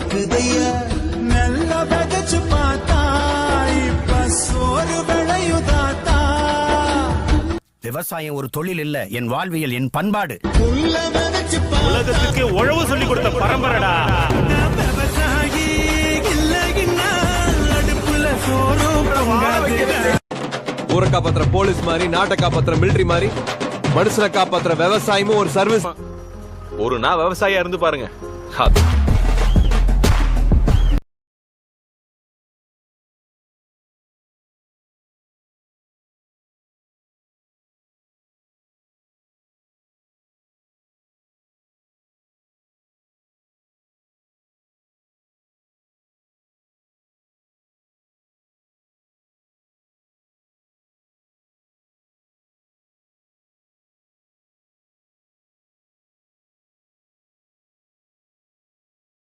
கேக்குதையா நல்ல பார்த்தா இப்ப சோறு விளையுதாத்தா. விவசாயம் ஒரு தொழில் இல்ல என் வாழ்வியல் என் பண்பாடு. உலகத்துக்கு உழவு சொல்லி கொடுத்த பரம்பரடா. விவசாயி இல்லைன்னா அடுப்புல சோறும் ஊரை காப்பாத்துற போலீஸ் மாதிரி நாட்டை காப்பாத்துற மிலிட்டரி மாதிரி மனுஷனை காப்பாத்துற விவசாயமும் ஒரு சர்வீஸ் ஒரு நாள் விவசாயியா இருந்து பாருங்க. அது.